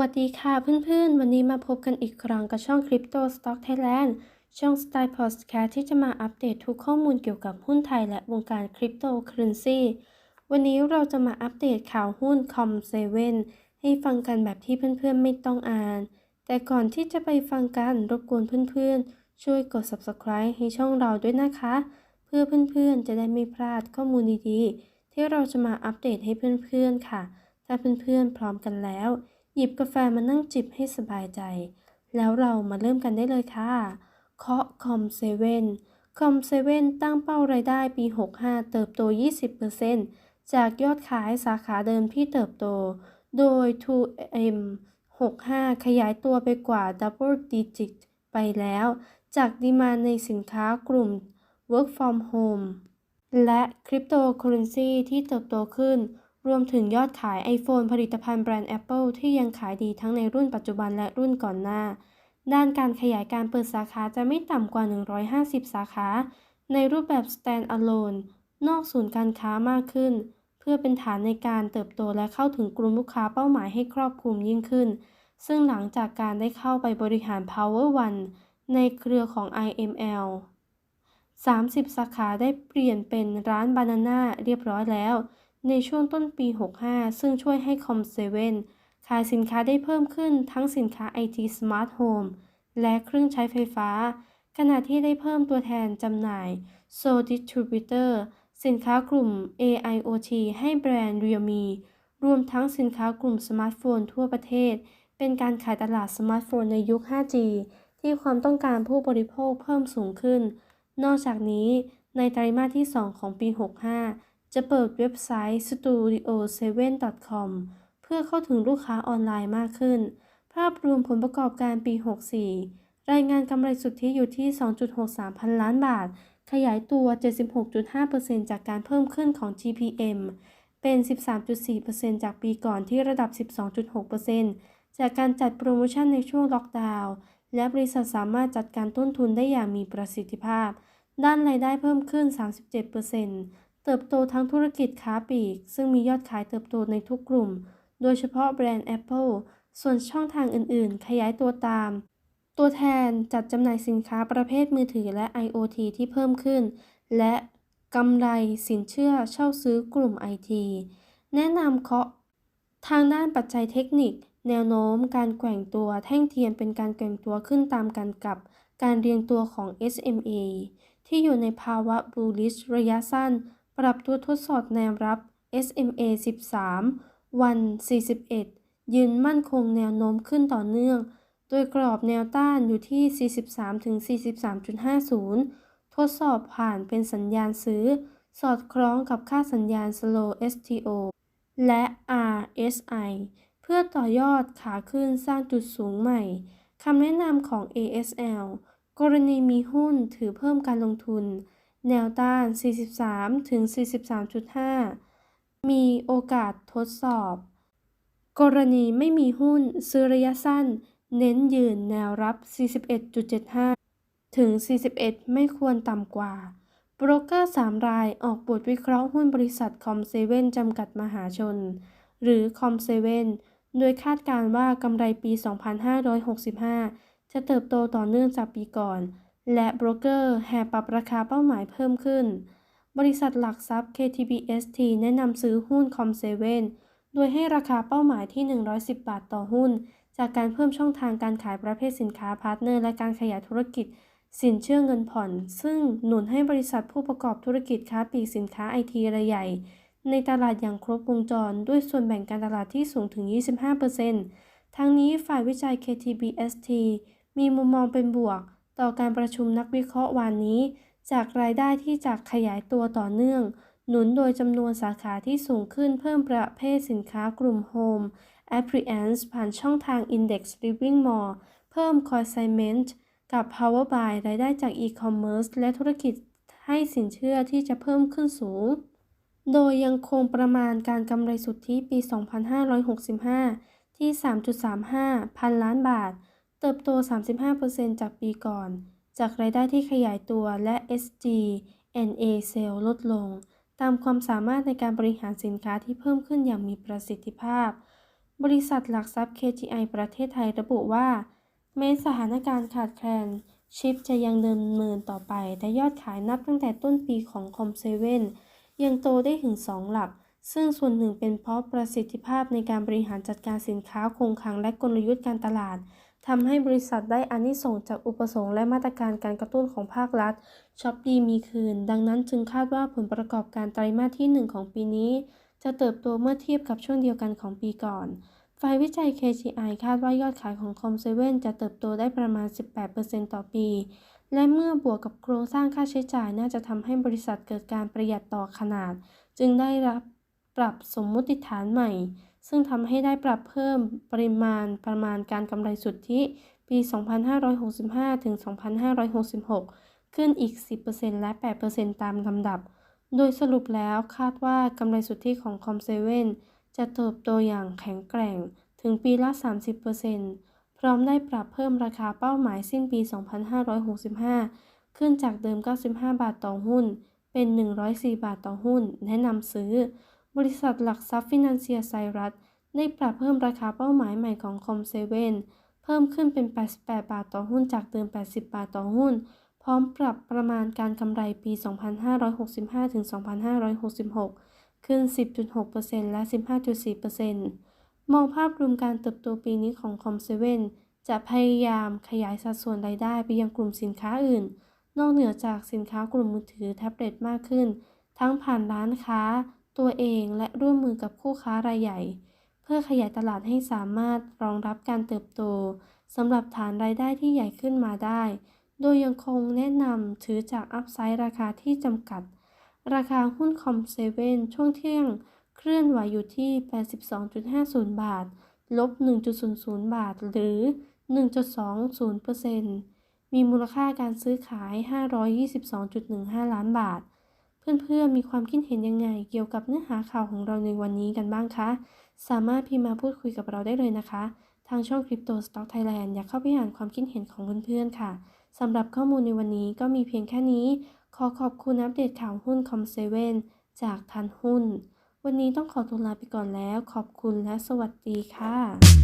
วัสดีค่ะเพื่อนๆ วันนี้มาพบกันอีกครั้งกับช่อง Crypto Stock Thailand ช่อง Style Podcast ที่จะมาอัปเดตทุกข้อมูลเกี่ยวกับหุ้นไทยและวงการคริปโตเคอเรนซีวันนี้เราจะมาอัปเดตข่าวหุ้น Com7 ให้ฟังกันแบบที่เพื่อนๆ ไม่ต้องอ่าน แต่ก่อนที่จะไปฟังกันรบกวนเพื่อนๆ ช่วยกด Subscribe ให้ช่องเราด้วยนะคะ เพื่อเพื่อนๆ จะได้ไม่พลาดข้อมูลดีๆ ที่เราจะมาอัปเดตให้เพื่อนๆ ค่ะ ถ้าเพื่อนๆ พร้อมกันแล้ว หยิบกาแฟมานั่งจิบให้สบายใจ แล้วเรามาเริ่มกันได้เลยค่ะ เคาะคอมเซเว่นคอมเซเว่นตั้งเป้ารายได้ปี 65 เติบโต 20%จากยอดขายสาขาเดิมที่เติบโต โดย 2M 65 ขยายตัวไปกว่า Double Digit ไปแล้ว จากดีมาในสินค้ากลุ่ม Work from Home และคริปโตเคอเรนซีที่เติบโตขึ้น รวมถึงยอดขาย iPhone ผลิตภัณฑ์แบรนด์ Apple ที่ยังขายดีทั้งในรุ่นปัจจุบันและรุ่นก่อนหน้า ด้านการขยายการเปิดสาขาจะไม่ต่ำกว่า 150 สาขา ในรูปแบบ stand alone นอกศูนย์การค้ามากขึ้น เพื่อเป็นฐานในการเติบโตและเข้าถึงกลุ่มลูกค้าเป้าหมายให้ครอบคลุมยิ่งขึ้น ซึ่งหลังจากการได้เข้าไปบริหาร Power One ในเครือของ IML 30 สาขาได้เปลี่ยนเป็นร้านบานาน่าเรียบร้อยแล้ว ในช่วงต้นปี 65 ซึ่งช่วยให้คอมเซเว่นขายสินค้าได้เพิ่มขึ้นทั้งสินค้า IT Smart Home และเครื่องใช้ไฟฟ้า ขณะที่ได้เพิ่มตัวแทนจำหน่าย So Distributor สินค้ากลุ่ม AIoT ให้แบรนด์ Realme รวมทั้งสินค้ากลุ่มสมาร์ทโฟนทั่วประเทศ เป็นการขายตลาดสมาร์ทโฟนในยุค 5G ที่ความต้องการผู้บริโภคเพิ่มสูงขึ้น นอกจากนี้ในไตรมาสที่ 2 ของปี 65 จะเปิดเว็บไซต์ studio7.com เพื่อเข้าถึงลูกค้าออนไลน์มากขึ้น ภาพรวมผลประกอบการปี 64 รายงานกำไรสุทธิอยู่ที่ 2.63 พันล้านบาท ขยายตัว 76.5%จากการเพิ่มขึ้นของ GPM เป็น 13.4%จากปีก่อนที่ระดับ 12.6%จากการจัดโปรโมชั่นในช่วงล็อกดาวน์และบริษัทสามารถจัดการต้นทุนได้อย่างมีประสิทธิภาพ ด้านรายได้เพิ่มขึ้น 37% เติบโตทั้งธุรกิจค้าปลีก ซึ่งมียอดขายเติบโตในทุกกลุ่ม โดยเฉพาะแบรนด์ Apple ส่วนช่องทางอื่นๆ ขยายตัวตาม ตัวแทนจัดจำหน่ายสินค้าประเภทมือถือและ IoT ที่เพิ่มขึ้น และกำไรสินเชื่อเช่าซื้อกลุ่ม IT แนะนำเคาะทางด้านปัจจัยเทคนิค แนวโน้มการแกว่งตัวแท่งเทียมเป็นการแกว่งตัวขึ้นตามกันกับการเรียงตัวของ SMA ที่อยู่ในภาวะ bullish ระยะสั้น ปรับตัวทดสอบแนวรับ SMA 13 วัน 41 ยืนมั่นคงแนวโน้มขึ้นต่อเนื่อง โดยกรอบแนวต้านอยู่ที่ 43-43.50 ทดสอบผ่านเป็นสัญญาณซื้อ สอดคล้องกับค่าสัญญาณ slow STO และ RSI เพื่อต่อยอดขาขึ้นสร้างจุดสูงใหม่ คำแนะนำของ ASL กรณีมีหุ้นถือเพิ่มการลงทุน แนวต้าน 43-43.5 มีโอกาสทดสอบ กรณีไม่มีหุ้นซื้อระยะสั้น เน้นยืนแนวรับ 41.75 ถึง 41 ไม่ควรต่ำกว่า โบรกเกอร์ 3 รายออกบทวิเคราะห์หุ้นบริษัทคอมเซเว่นจำกัดมหาชน หรือคอมเซเว่นโดยคาดการณ์ว่ากำไรปี 2565 จะเติบโตต่อเนื่องจากปีก่อน และโบรกเกอร์แห่ปรับราคาเป้าหมายเพิ่มขึ้น บริษัทหลักทรัพย์ KTBST แนะนำซื้อหุ้นคอมเซเว่นโดยให้ราคาเป้าหมายที่ 110 บาทต่อหุ้น จากการเพิ่มช่องทางการขายประเภทสินค้าพาร์ทเนอร์ และการขยายธุรกิจ สินเชื่อเงินผ่อน ซึ่งหนุนให้บริษัทผู้ประกอบธุรกิจค้าปลีกสินค้าไอทีรายใหญ่ ในตลาดอย่างครบวงจร ด้วยส่วนแบ่งการตลาดที่สูงถึง 25%ทั้งนี้ฝ่ายวิจัย KTBST มีมุมมองเป็นบวก ต่อการประชุมนักวิเคราะห์วันนี้ จากรายได้ที่จะขยายตัวต่อเนื่อง หนุนโดยจำนวนสาขาที่สูงขึ้นเพิ่มประเภทสินค้ากลุ่ม Home Appliance ผ่านช่องทาง Index Living Mall เพิ่ม Consignment กับ Power Buy รายได้จาก E-commerce และธุรกิจให้สินเชื่อที่จะเพิ่มขึ้นสูง โดยยังคงประมาณการกำไรสุทธิปี 2565 ที่ 3.35 พันล้านบาท เติบโต 35%จากปีก่อน จากรายได้ที่ขยายตัวและ SG&A Sale ลดลง ตามความสามารถในการบริหารสินค้าที่เพิ่มขึ้นอย่างมีประสิทธิภาพ บริษัทหลักทรัพย์ KGI ประเทศไทยระบุว่า แม้สถานการณ์ขาดแคลน ชิปจะยังดำเนินต่อไป แต่ยอดขายนับตั้งแต่ต้นปีของคอมเซเว่นยังโตได้ถึง 2 หลัก ซึ่งส่วนหนึ่งเป็นเพราะประสิทธิภาพในการบริหารจัดการสินค้าคงคลังและกลยุทธ์การตลาด ทำให้บริษัทได้อานิสงส์จากอุปสงค์และมาตรการการกระตุ้นของภาครัฐช็อปดีมีคืน ดังนั้นจึงคาดว่าผลประกอบการไตรมาสที่ 1 ของปีนี้ จะเติบโตเมื่อเทียบกับช่วงเดียวกันของปีก่อน ฝ่ายวิจัย KGI คาดว่ายอดขายของคอมเซเว่นจะเติบโตได้ประมาณ 18%ต่อปี และเมื่อบวกกับโครงสร้างค่าใช้จ่ายน่าจะทำให้บริษัทเกิดการประหยัดต่อขนาด จึงได้รับปรับสมมุติฐานใหม่ ซึ่งทำให้ได้ปรับเพิ่มปริมาณประมาณการกำไรสุทธิปี 2565 ถึง 2566 ขึ้นอีก 10%และ 8%ตามลำดับ โดยสรุปแล้วคาดว่ากำไรสุทธิของคอมเซเว่นจะเติบโตอย่างแข็งแกร่งถึงปีละ 30%พร้อมได้ปรับเพิ่มราคาเป้าหมายสิ้นปี 2565 ขึ้นจากเดิม 95 บาทต่อหุ้น เป็น 104 บาทต่อหุ้น แนะนำซื้อ บริษัทหลักทรัพย์ฟินแลนเซียไซรัสได้ปรับเพิ่มราคาเป้าหมายใหม่ของคอมเซเว่นเพิ่มขึ้นเป็น 88 บาทต่อหุ้นจากเดิม 80 บาทต่อหุ้น พร้อมปรับประมาณการกำไรปี 2565 ถึง 2566 ขึ้น 10.6%และ 15.4%มองภาพรวมการเติบโตปีนี้ของคอมเซเว่นจะพยายามขยายสัดส่วนรายได้ไปยังกลุ่มสินค้าอื่น นอกเหนือจากสินค้ากลุ่มมือถือแท็บเล็ตมากขึ้น ทั้งผ่านร้านค้า ตัวเองและร่วมมือกับคู่ค้ารายใหญ่ เพื่อขยายตลาดให้สามารถรองรับการเติบโตสำหรับฐานรายได้ที่ใหญ่ขึ้นมาได้ โดยยังคงแนะนำถือจากอัพไซด์ราคาที่จำกัด ราคาหุ้นคอมเซเว่นช่วงเที่ยงเคลื่อนไหวอยู่ที่ 82.50 บาท ลบ 1.00 บาท หรือ 1.20%มีมูลค่าการซื้อขาย 522.15 ล้านบาท เพื่อนๆมีความคิดเห็นยังไงเกี่ยวกับเนื้อหาข่าวของเราในวันนี้กันบ้างคะ สามารถพิมพ์มาพูดคุยกับเราได้เลยนะคะ ทางช่อง Crypto Stock Thailand อยากเข้าไปอ่านความคิดเห็นของเพื่อนๆค่ะสำหรับข้อมูลในวันนี้ก็มีเพียงแค่นี้ ขอขอบคุณอัปเดตข่าวหุ้นคอมเซเว่นจากทันหุ้น วันนี้ต้องขอตัวลาไปก่อนแล้ว ขอบคุณและสวัสดีค่ะ